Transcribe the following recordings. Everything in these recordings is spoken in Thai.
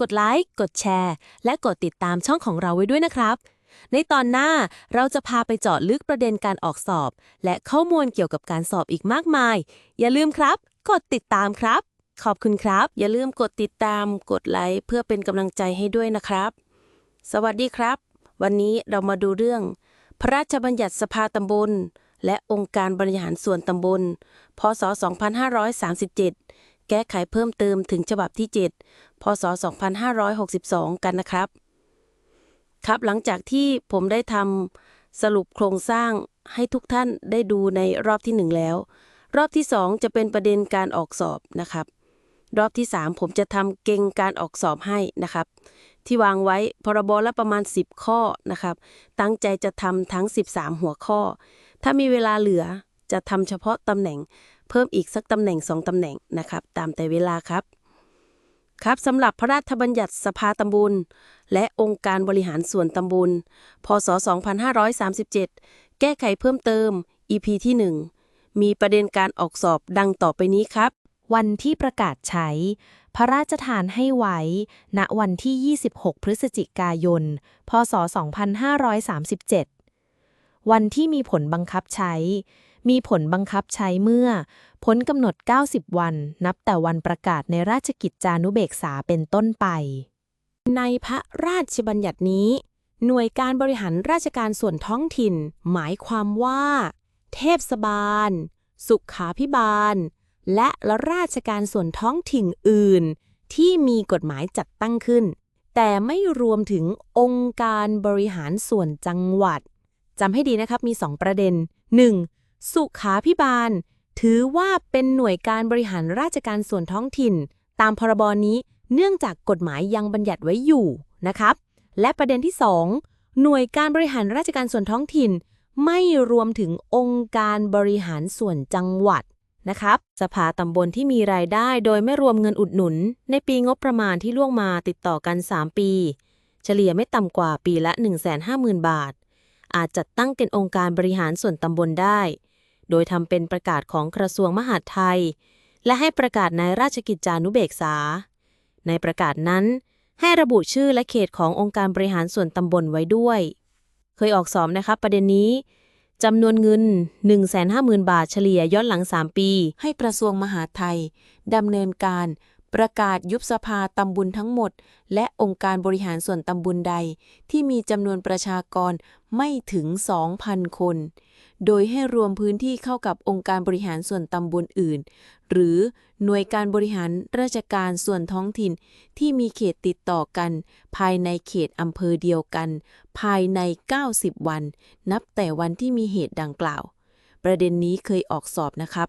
กดไลค์ กดแชร์ และกดติดตามช่องของเราไว้ด้วยนะครับ ในตอนหน้าเราจะพาไปเจาะลึกประเด็นการออกสอบ และข้อมูลเกี่ยวกับการสอบอีกมากมาย อย่าลืมครับ กดติดตามครับ ขอบคุณครับ อย่าลืมกดติดตาม กดไลค์เพื่อเป็นกำลังใจให้ด้วยนะครับ สวัสดีครับ วันนี้เรามาดูเรื่อง พระราชบัญญัติสภาตำบลและองค์การบริหารส่วนตำบล พศ 2537 แก้ไขเพิ่มเติมถึงฉบับที่ 7 พศ 2562 กันนะครับ ครับหลังจากที่ผมได้ทำสรุปโครงสร้างให้ทุกท่านได้ดูในรอบที่หนึ่งแล้ว รอบที่สองจะเป็นประเด็นการออกสอบนะครับ รอบที่ 3 ผมจะทำเก่งการออกสอบให้นะครับ ที่วางไว้พรบละประมาณ 10 ข้อนะครับ ตั้งใจจะทำทั้ง 13 หัวข้อ ถ้ามีเวลาเหลือจะทำเฉพาะตำแหน่ง เพิ่มอีกสักตำแหน่ง2ตำแหน่งนะครับ ตามแต่เวลาครับ ครับสำหรับพระราชบัญญัติสภาตำบลและองค์การบริหารส่วนตำบลพศ 2537 แก้ไขเพิ่มเติม EP ที่ 1 มีประเด็นการออกสอบดังต่อไปนี้ครับ วันที่ประกาศใช้ พระราชทานให้ไว้ ณวันที่ 26 พฤศจิกายน พศ 2537 วันที่มีผลบังคับใช้ มีผลบังคับใช้เมื่อ พ้นกำหนด 90 วัน นับแต่วันประกาศในราชกิจจานุเบกษาเป็นต้นไป ในพระราชบัญญัตินี้ หน่วยการบริหารราชการส่วนท้องถิ่น หมายความว่า เทพสบาล สุขาพิบาล และราชการส่วนท้องถิ่นอื่น ที่มีกฎหมายจัดตั้งขึ้น แต่ไม่รวมถึงองค์การบริหารส่วนจังหวัดจำให้ดีนะครับมี 2 ประเด็น 1. สุขาพิบาล ถือว่าเป็นหน่วยการบริหารราชการส่วนท้องถิ่น ตามพรบนี้เนื่องจากกฎหมายยังบัญญัติไว้อยู่นะครับ และประเด็นที่ 2 หน่วยการบริหารราชการส่วนท้องถิ่น ไม่รวมถึงองค์การบริหารส่วนจังหวัดนะครับสภาตำบลที่มีรายได้โดยไม่รวมเงินอุดหนุน ในปีงบประมาณที่ล่วงมาติดต่อกัน 3 ปี เฉลี่ยไม่ต่ำกว่าปีละ 150,000 บาท อาจจัดตั้งเป็นองค์การบริหารส่วนตำบลได้ โดยทำเป็นประกาศของกระทรวงมหาดไทย และให้ประกาศในราชกิจจานุเบกษา ในประกาศนั้น ให้ระบุชื่อและเขตขององค์การบริหารส่วนตำบลไว้ด้วย เคยออกสอบนะครับประเด็นนี้จำนวนเงิน 150,000 บาทเฉลี่ยย้อนหลัง 3 ปี ให้กระทรวงมหาดไทยดำเนินการ ประกาศยุบสภาตำบลทั้งหมด และองค์การบริหารส่วนตำบลใด ที่มีจำนวนประชากรไม่ถึง 2,000 คน โดยให้รวมพื้นที่เข้ากับองค์การบริหารส่วนตำบลอื่น หรือหน่วยการบริหารราชการส่วนท้องถิ่น ที่มีเขตติดต่อกัน ภายในเขตอำเภอเดียวกัน ภายใน 90 วัน นับแต่วันที่มีเหตุดังกล่าว ประเด็นนี้เคยออกสอบนะครับ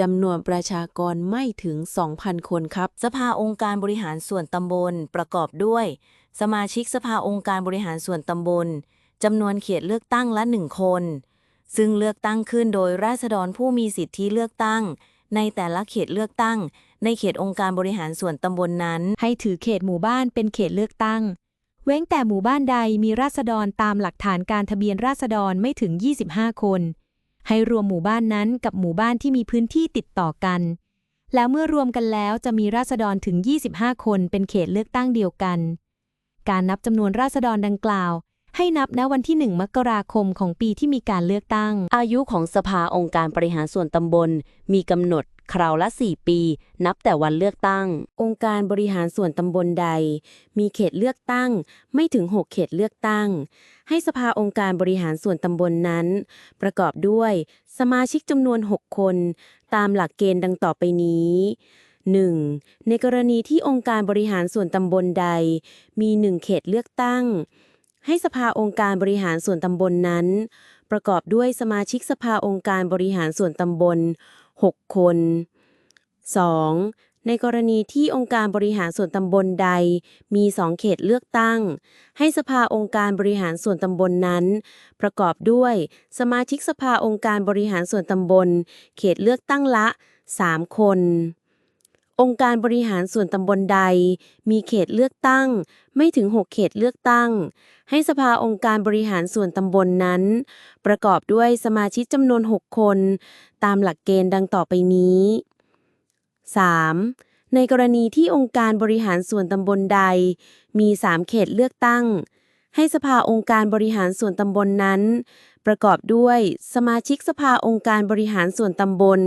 จำนวนประชากรไม่ถึง 2,000 คนครับ สภาองค์การบริหารส่วนตำบลประกอบด้วย สมาชิกสภาองค์การบริหารส่วนตำบลจำนวนเขตเลือกตั้งละหนึ่งคน ซึ่งเลือกตั้งขึ้นโดยราษฎรผู้มีสิทธิเลือกตั้ง ในแต่ละเขตเลือกตั้ง ในเขตองค์การบริหารส่วนตำบลนั้น ให้ถือเขตหมู่บ้านเป็นเขตเลือกตั้ง เว้นแต่หมู่บ้านใดมีราษฎรตามหลักฐานการทะเบียนราษฎรไม่ถึง 25 คน ให้รวมหมู่บ้านนั้นกับหมู่บ้านที่มีพื้นที่ติดต่อกัน แล้วเมื่อรวมกันแล้วจะมีราษฎรถึง 25 คนเป็นเขตเลือกตั้งเดียวกัน การนับจำนวนราษฎรดังกล่าว ให้นับณวันที่ 1 มกราคมของปีที่มีการเลือกตั้ง อายุของสภาองค์การบริหารส่วนตำบล มีกำหนดคราวละ 4 ปี นับแต่วันเลือกตั้ง องค์การบริหารส่วนตำบลใด มีเขตเลือกตั้งไม่ถึง 6 เขตเลือกตั้ง ให้สภาองค์การบริหารส่วนตำบลนนั้น ประกอบด้วยสมาชิกจำนวน 6 คน ตามหลักเกณฑ์ดังต่อไปนี้ 1. ในกรณีที่องค์การบริหารส่วนตำบลใด มี1เขตเลือกตั้ง ให้สภาองค์การบริหารส่วนตำบลนั้น ประกอบด้วยสมาชิกสภาองค์การบริหารส่วนตำบล 6 คน 2. ในกรณีที่องค์การบริหารส่วนตำบลใด มี2เขตเลือกตั้ง ให้สภาองค์การบริหารส่วนตำบลนั้น ประกอบด้วย สมาชิกสภาองค์การบริหารส่วนตำบล เขตเลือกตั้งละ 3 คน องค์การบริหารส่วนตำบลใด มีเขตเลือกตั้ง ไม่ถึง 6 เขตเลือกตั้ง ให้สภาองค์การบริหารส่วนตำบลนั้น ประกอบด้วยสมาชิกจำนวน 6 คน ตามหลักเกณฑ์ดังต่อไปนี้ 3. ในกรณีที่องค์การบริหารส่วนตำบลใด มี 3 เขตเลือกตั้ง ให้สภาองค์การบริหารส่วนตำบลนนั้น ประกอบด้วย สมาชิกสภาองค์การบริหารส่วนตำบล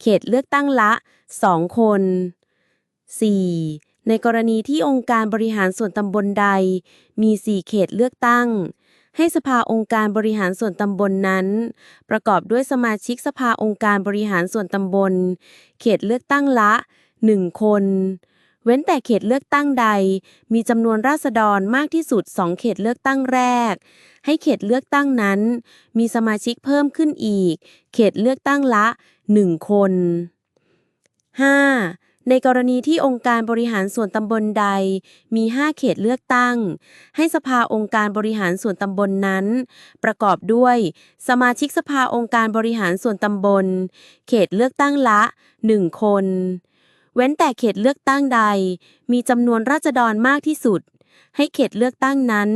เขตเลือกตั้งละ 2 คน 4. ในกรณีที่องค์การบริหารส่วนตำบลใด มี 4 เขตเลือกตั้ง ให้สภาองค์การบริหารส่วนตำบลนนั้น ประกอบด้วยสมาชิกสภาองค์การบริหารส่วนตำบล เขตเลือกตั้งละ 1 คน เว้นแต่เขตเลือกตั้งใด มีจำนวนราษฎรมากที่สุด 2 เขตเลือกตั้งแรก ให้เขตเลือกตั้งนั้น มีสมาชิกเพิ่มขึ้นอีก เขตเลือกตั้งละ 1 คน 5. ในกรณีที่องค์การบริหารส่วนตำบลใด มี 5 เขตเลือกตั้ง ให้สภาองค์การบริหารส่วนตำบลนนั้น ประกอบด้วย สมาชิกสภาองค์การบริหารส่วนตำบล เขตเลือกตั้งละ 1 คน เว้นแต่เขตเลือกตั้งใด มีจำนวนราษฎรมากที่สุดให้เขตเลือกตั้งนั้น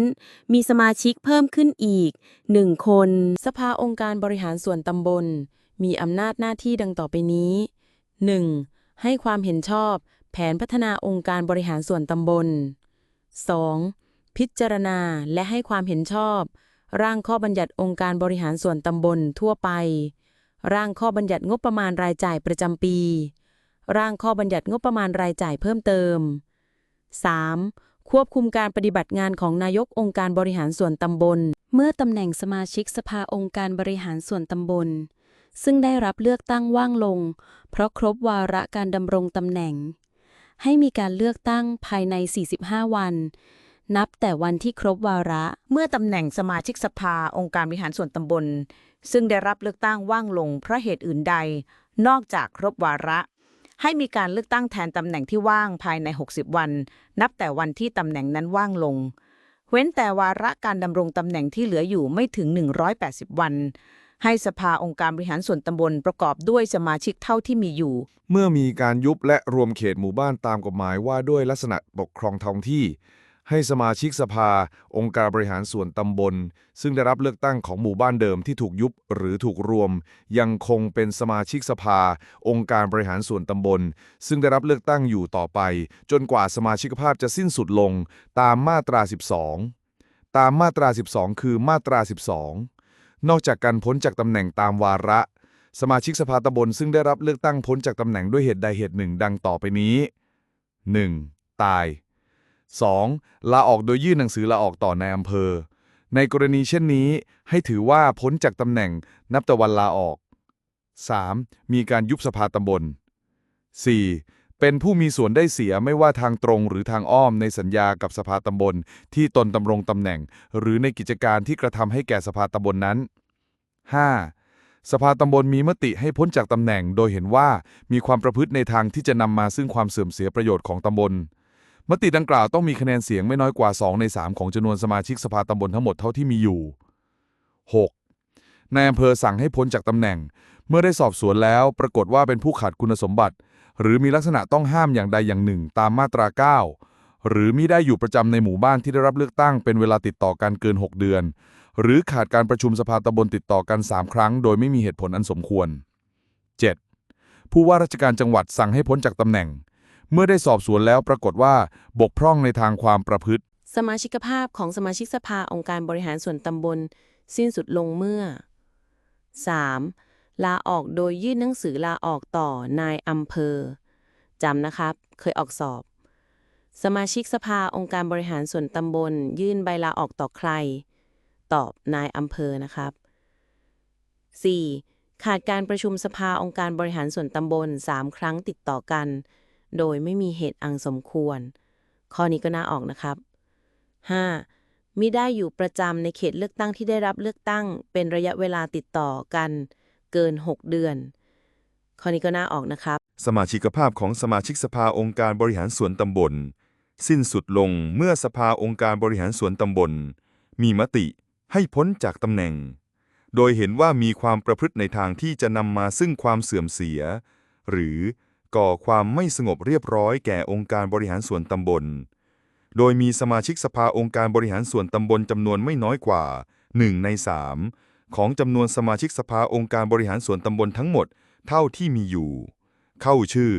มีสมาชิกเพิ่มขึ้นอีก 1 คน สภาองค์การบริหารส่วนตำบล มีอำนาจหน้าที่ดังต่อไปนี้ 1. ให้ความเห็นชอบ แผนพัฒนาองค์การบริหารส่วนตำบล 2. พิจารณาและให้ความเห็นชอบ ร่างข้อบัญญัติองค์การบริหารส่วนตำบลทั่วไป ร่างข้อบัญญัติงบประมาณรายจ่ายประจำปี ร่างข้อบัญญัติงบประมาณรายจ่ายเพิ่มเติม 3. ควบคุมการปฏิบัติงานของนายกองค์การบริหารส่วนตำบล เมื่อตำแหน่งสมาชิกสภาองค์การบริหารส่วนตำบล ซึ่งได้รับเลือกตั้งว่างลง เพราะครบวาระการดำรงตำแหน่ง ให้มีการเลือกตั้งภายใน 45 วัน นับแต่วันที่ครบวาระ เมื่อตำแหน่งสมาชิกสภาองค์การบริหารส่วนตำบล ซึ่งได้รับเลือกตั้งว่างลงเพราะเหตุอื่นใด นอกจากครบวาระ ให้มีการเลือกตั้งแทนตำแหน่งที่ว่างภายใน 60 วัน นับแต่วันที่ตำแหน่งนั้นว่างลงเว้นแต่วาระการดำรงตำแหน่งที่เหลืออยู่ไม่ถึง 180 วัน ให้สภาองค์การบริหารส่วนตำบลประกอบด้วยสมาชิกเท่าที่มีอยู่ เมื่อมีการยุบและรวมเขตหมู่บ้านตามกฎหมายว่าด้วยลักษณะปกครองท้องที่ ให้สมาชิกสภา องค์การบริหารส่วนตำบล ซึ่งได้รับเลือกตั้งของหมู่บ้านเดิมที่ถูกยุบหรือถูกรวม ยังคงเป็นสมาชิกสภา องค์การบริหารส่วนตำบล ซึ่งได้รับเลือกตั้งอยู่ต่อไป จนกว่าสมาชิกภาพจะสิ้นสุดลงตามมาตรา 12 ตามมาตรา 12 คือมาตรา 12 นอกจากการพ้นจากตำแหน่งตามวาระ สมาชิกสภาตำบลซึ่งได้รับเลือกตั้งพ้นจากตำแหน่งด้วยเหตุใดเหตุหนึ่ง ดังต่อไปนี้ 1. ตาย 2. ลาออกโดยยื่นหนังสือลาออกต่อในอำเภอ ในกรณีเช่นนี้ ให้ถือว่าพ้นจากตำแหน่งนับแต่วันลาออก 3. มีการยุบสภาตำบล 4. เป็นผู้มีส่วนได้เสียไม่ว่าทางตรงหรือทางอ้อมในสัญญากับสภาตำบลที่ตนดำรงตำแหน่ง หรือในกิจการที่กระทำให้แก่สภาตำบลนั้น 5. สภาตำบลมีมติให้พ้นจากตำแหน่ง โดยเห็นว่ามีความประพฤติในทางที่จะนำมาซึ่งความเสื่อมเสียประโยชน์ของตำบล มติดังกล่าวต้องมีคะแนนเสียงไม่น้อยกว่า 2 ใน 3 ของจำนวนสมาชิกสภาตำบลทั้งหมดเท่าที่มีอยู่ 6. นายอำเภอสั่งให้พ้นจากตำแหน่ง เมื่อได้สอบสวนแล้ว ปรากฏว่าเป็นผู้ขาดคุณสมบัติ หรือมีลักษณะต้องห้ามอย่างใดอย่างหนึ่งตามมาตรา 9 หรือมิได้อยู่ประจำในหมู่บ้านที่ได้รับเลือกตั้งเป็นเวลาติดต่อกันเกิน 6 เดือน หรือขาดการประชุมสภาตำบลติดต่อกัน 3 ครั้ง โดยไม่มีเหตุผลอันสมควร 7. ผู้ว่าราชการจังหวัดสั่งให้พ้นจากตำแหน่ง เมื่อได้สอบสวนแล้วปรากฏว่าบกพร่องในทางความประพฤติ สมาชิกภาพของสมาชิกสภาองค์การบริหารส่วนตำบล สิ้นสุดลงเมื่อ 3. ลาออกโดยยื่นหนังสือลาออกต่อนายอำเภอจำนะครับ เคยออกสอบ สมาชิกสภาองค์การบริหารส่วนตำบล ยื่นใบลาออกต่อใคร ตอบนายอำเภอนะครับ 4. ขาดการประชุมสภาองค์การบริหารส่วนตำบล 3 ครั้งติดต่อกัน โดยไม่มีเหตุอังสมควร ข้อนี้ก็น่าออกนะครับ 5. มิได้อยู่ประจำในเขตเลือกตั้งที่ได้รับเลือกตั้ง เป็นระยะเวลาติดต่อกัน เกิน 6 เดือน ข้อนี้ก็น่าออกนะครับ สมาชิกภาพของสมาชิกสภาองค์การบริหารส่วนตำบล สิ้นสุดลงเมื่อสภาองค์การบริหารส่วนตำบล มีมติให้พ้นจากตำแหน่ง โดยเห็นว่ามีความประพฤติในทางที่จะนำมาซึ่งความเสื่อมเสีย หรือก่อความไม่สงบเรียบร้อยแก่องค์การบริหารส่วนตำบล โดยมีสมาชิกสภาองค์การบริหารส่วนตำบลจำนวนไม่น้อยกว่า 1 ใน 3 ของจำนวนสมาชิกสภาองค์การบริหารส่วนตำบลทั้งหมดเท่าที่มีอยู่ เข้าชื่อ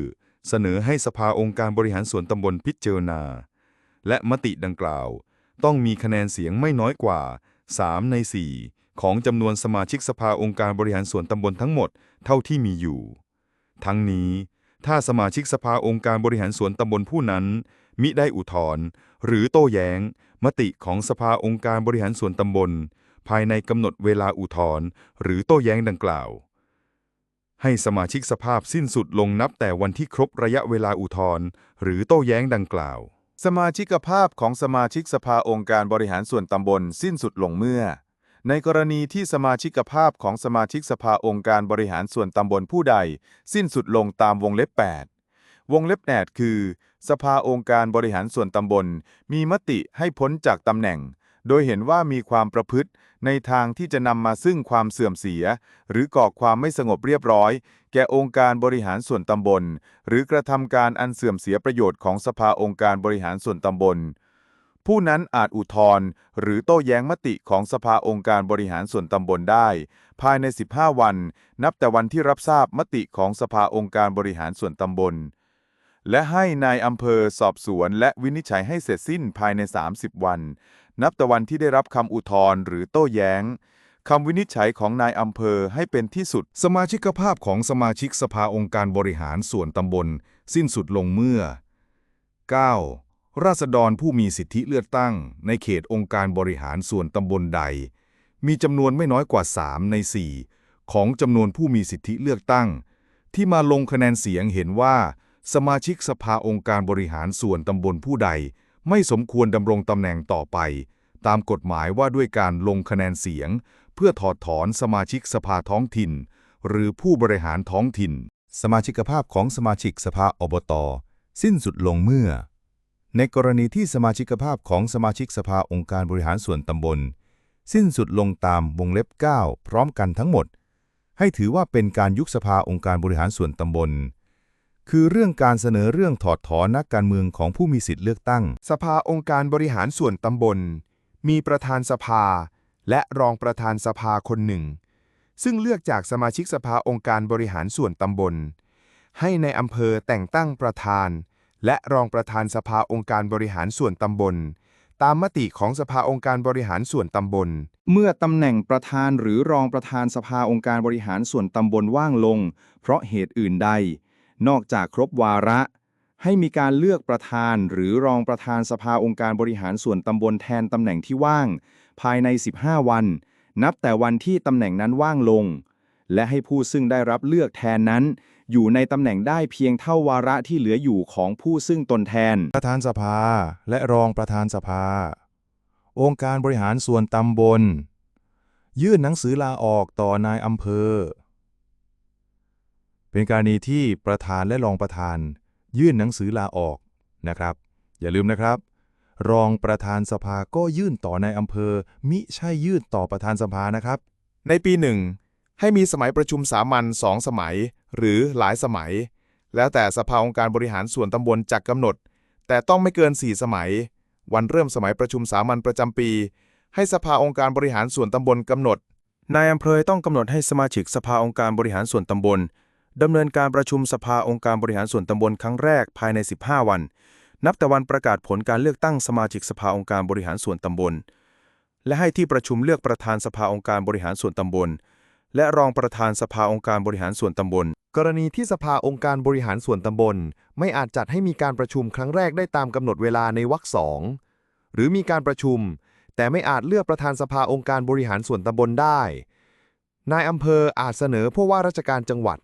เสนอให้สภาองค์การบริหารส่วนตำบลพิจารณา และมติดังกล่าว ต้องมีคะแนนเสียงไม่น้อยกว่า 3 ใน 4 ของจำนวนสมาชิกสภาองค์การบริหารส่วนตำบลทั้งหมดเท่าที่มีอยู่ ทั้งนี้ ถ้าสมาชิกสภาองค์การบริหารส่วนตำบลผู้นั้นมิได้อุทธรณ์หรือโต้แย้ง มติของสภาองค์การบริหารส่วนตำบล ภายในกำหนดเวลาอุทธรณ์หรือโต้แย้งดังกล่าว ให้สมาชิกสภาพสิ้นสุดลงนับแต่วันที่ครบระยะเวลาอุทธรณ์หรือโต้แย้งดังกล่าว สมาชิกภาพของสมาชิกสภาองค์การบริหารส่วนตำบลสิ้นสุดลงเมื่อ ในกรณีที่สมาชิกภาพของสมาชิกสภาองค์การบริหารส่วนตำบลผู้ใด สิ้นสุดลงตามวงเล็บ 8วงเล็บแนดคือ สภาองค์การบริหารส่วนตำบล มีมติให้พ้นจากตำแหน่ง โดยเห็นว่ามีความประพฤติ ในทางที่จะนำมาซึ่งความเสื่อมเสีย หรือก่อความไม่สงบเรียบร้อย แก่องค์การบริหารส่วนตำบล หรือกระทำการอันเสื่อมเสียประโยชน์ของสภาองค์การบริหารส่วนตำบล ผู้นั้นอาจอุทธรณ์หรือโต้แย้งมติของสภาองค์การบริหารส่วนตำบลได้ ภายใน 15 วัน นับแต่วันที่รับทราบมติของสภาองค์การบริหารส่วนตำบล และให้นายอำเภอสอบสวนและวินิจฉัยให้เสร็จสิ้นภายใน 30 วัน นับแต่วันที่ได้รับคำอุทธรณ์หรือโต้แย้งคำวินิจฉัยของนายอำเภอให้เป็นที่สุด สมาชิกภาพของสมาชิกสภาองค์การบริหารส่วนตำบล สิ้นสุดลงเมื่อ 9. ราษฎรผู้มีสิทธิเลือกตั้ง ในเขตองค์การบริหารส่วนตำบลใด มีจำนวนไม่น้อยกว่า 3 ใน 4 ของจำนวนผู้มีสิทธิเลือกตั้ง ที่มาลงคะแนนเสียงเห็นว่า สมาชิกสภาองค์การบริหารส่วนตำบลผู้ใด ไม่สมควรดำรงตำแหน่งต่อไป ตามกฎหมายว่าด้วยการลงคะแนนเสียง เพื่อถอดถอนสมาชิกสภาท้องถิ่น หรือผู้บริหารท้องถิ่น สมาชิกภาพของสมาชิกสภาอบต สิ้นสุดลงเมื่อ ในกรณีที่สมาชิกภาพของสมาชิกสภาองค์การบริหารส่วนตำบล สิ้นสุดลงตามวงเล็บ 9 พร้อมกันทั้งหมด ให้ถือว่าเป็นการยุบสภาองค์การบริหารส่วนตำบล คือเรื่องการเสนอเรื่องถอดถอนนักการเมืองของผู้มีสิทธิเลือกตั้ง สภาองค์การบริหารส่วนตำบล มีประธานสภา และรองประธานสภาคนหนึ่ง ซึ่งเลือกจากสมาชิกสภาองค์การบริหารส่วนตำบล ให้ในอำเภอแต่งตั้งประธาน และรองประธานสภาองค์การบริหารส่วนตำบล ตามมติของสภาองค์การบริหารส่วนตำบล เมื่อตำแหน่งประธานหรือรองประธานสภาองค์การบริหารส่วนตำบลว่างลง เพราะเหตุอื่นใด นอกจากครบวาระ ให้มีการเลือกประธานหรือรองประธานสภาองค์การบริหารส่วนตำบลแทนตำแหน่งที่ว่าง ภายใน 15 วัน นับแต่วันที่ตำแหน่งนั้นว่างลง และให้ผู้ซึ่งได้รับเลือกแทนนั้น อยู่ในตำแหน่งได้เพียงเท่าวาระที่เหลืออยู่ของผู้ซึ่งตนแทน ประธานสภาและรองประธานสภา องค์การบริหารส่วนตำบล ยื่นหนังสือลาออกต่อนายอำเภอ เป็นกรณีที่ประธานและรองประธาน ยื่นหนังสือลาออกนะครับ อย่าลืมนะครับ รองประธานสภาก็ยื่นต่อนายอำเภอ มิใช่ยื่นต่อประธานสภานะครับ ในปีหนึ่งให้มีสมัยประชุมสามัญสองสมัย หรือหลายสมัย แล้วแต่สภาองค์การบริหารส่วนตำบลจักกำหนด แต่ต้องไม่เกิน 4 สมัย วันเริ่มสมัยประชุมสามัญประจำปี ให้สภาองค์การบริหารส่วนตำบลกำหนดนายอำเภอต้องกำหนดให้สมาชิกสภาองค์การบริหารส่วนตำบล ดำเนินการประชุมสภาองค์การบริหารส่วนตำบลครั้งแรกภายใน 15 วัน นับแต่วันประกาศผลการเลือกตั้งสมาชิกสภาองค์การบริหารส่วนตำบล และให้ที่ประชุมเลือกประธานสภาองค์การบริหารส่วนตำบล และรองประธานสภาองค์การบริหารส่วนตำบล กรณีที่สภาองค์การบริหารส่วนตำบล ไม่อาจจัดให้มีการประชุมครั้งแรกได้ตามกำหนดเวลาในวรรคสองหรือมีการประชุม แต่ไม่อาจเลือกประธานสภาองค์การบริหารส่วนตำบลได้ นายอำเภออาจเสนอผู้ว่าราชการจังหวัด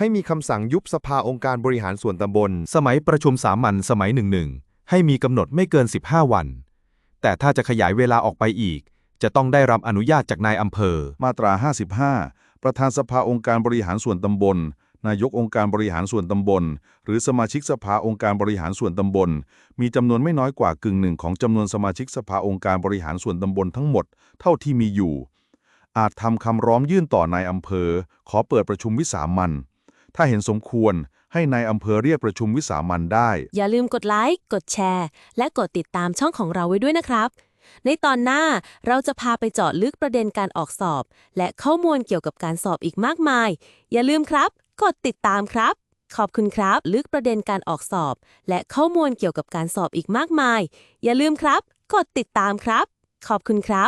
ให้มีคำสั่งยุบสภาองค์การบริหารส่วนตำบล สมัยประชุมสามัญสมัยหนึ่งหนึ่งให้มีกำหนดไม่เกิน 15 วัน แต่ถ้าจะขยายเวลาออกไปอีก จะต้องได้รับอนุญาตจากนายอำเภอ มาตรา 55 ประธานสภาองค์การบริหารส่วนตำบล นายกองค์การบริหารส่วนตำบล หรือสมาชิกสภาองค์การบริหารส่วนตำบล มีจำนวนไม่น้อยกว่ากึ่งหนึ่งของจำนวนสมาชิกสภาองค์การบริหารส่วนตำบลทั้งหมด เท่าที่มีอยู่ อาจทำคำร้องยื่นต่อนายอำเภอ ขอเปิดประชุมวิสามัน ถ้าเห็นสมควรให้นายอำเภอเรียกประชุมวิสามันได้ อย่าลืมกดไลค์ กดแชร์ และกดติดตามช่องของเราไว้ด้วยนะครับ ในตอนหน้าเราจะพาไปเจาะลึกประเด็นการออกสอบ และข้อมูลเกี่ยวกับการสอบอีกมากมาย อย่าลืมครับ กดติดตามครับ ขอบคุณครับ ลึกประเด็นการออกสอบ และข้อมูลเกี่ยวกับการสอบอีกมากมาย อย่าลืมครับ กดติดตามครับ ขอบคุณครับ